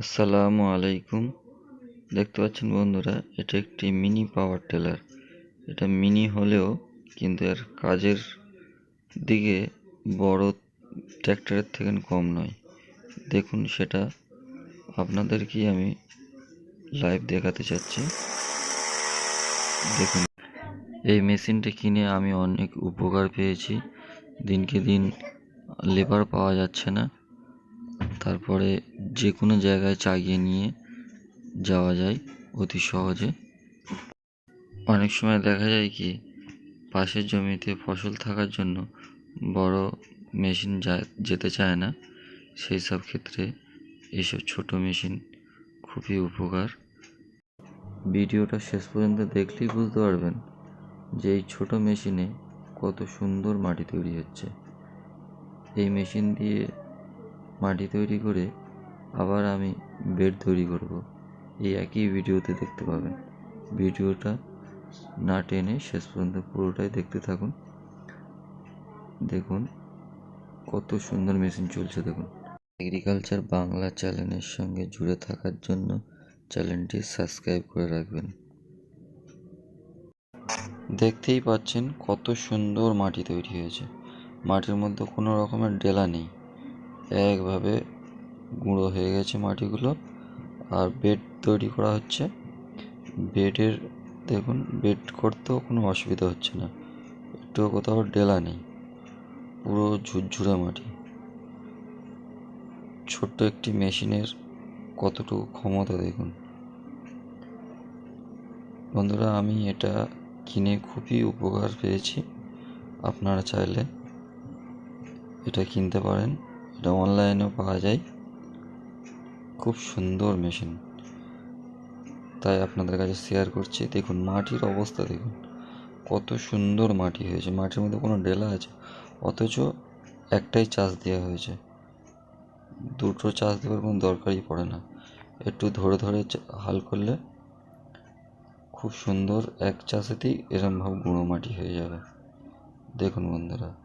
আসসালামু আলাইকুম। দেখতে পাচ্ছেন বন্ধুরা, এটা একটি মিনি পাওয়ার টেলার। এটা মিনি হলেও কিন্তু এর কাজের দিকে বড় ট্র্যাক্টরের থেকে কম নয়। দেখুন সেটা, আপনাদেরকেই আমি লাইভ দেখাতে চাচ্ছি। দেখুন, এই মেশিনটি কিনে আমি অনেক উপকার পেয়েছি। দিনকে দিন লেবার পাওয়া যাচ্ছে না। তারপরে যে কোনো জায়গায় চাগিয়ে নিয়ে যাওয়া যায় অতি সহজে। অনেক সময় দেখা যায় কি, পাশের জমিতে ফসল থাকার জন্য বড় মেশিন যেতে চায় না। সেই সব ক্ষেত্রে এসব ছোট মেশিন খুবই উপকার। ভিডিওটা শেষ পর্যন্ত দেখলেই বুঝতে পারবেন যে এই ছোট মেশিনে কত সুন্দর মাটি তৈরি হচ্ছে। এই মেশিন দিয়ে মাটি তৈরি করে আবার আমি বেড তৈরি করব। এই একই ভিডিওতে দেখতে পাবেন। ভিডিওটা না টেনে শেষ পর্যন্ত পুরোটাই দেখতে থাকুন। দেখুন কত সুন্দর মেশিন চলছে, দেখুন। এগ্রিকালচার বাংলা চ্যানেলের সঙ্গে জুড়ে থাকার জন্য চ্যানেলটি সাবস্ক্রাইব করে রাখবেন। দেখতেই পাচ্ছেন কত সুন্দর মাটি তৈরি হয়েছে। মাটির মধ্যে কোনো রকমের ডেলা নেই। একভাবে গুঁড়ো হয়ে গেছে মাটিগুলো। আর বেড তৈরি করা হচ্ছে। বেডের দেখুন বেড করতেও কোনো অসুবিধা হচ্ছে না। একটুও কোথাও ডেলা নেই। পুরো ঝুরঝুরে মাটি। ছোট্ট একটি মেশিনের কতটুকু ক্ষমতা দেখুন। বন্ধুরা, আমি এটা কিনে খুবই উপকার পেয়েছি। আপনারা চাইলে এটা কিনতে পারেন। এটা অনলাইনেও পাওয়া যায়। খুব সুন্দর মেশিন তাই আপনাদের কাছে শেয়ার করছি। দেখুন, মাটির অবস্থা দেখুন। কত সুন্দর মাটি হয়েছে। মাটির মধ্যে কোনো ডেলা আছে। অথচ একটাই চাষ দেওয়া হয়েছে। দুটো চাষ দেওয়ার কোনো দরকারই পড়ে না। একটু ধরে ধরে হাল করলে খুব সুন্দর এক চাষেতেই এরমভাবে গুঁড়ো মাটি হয়ে যাবে। দেখুন বন্ধুরা।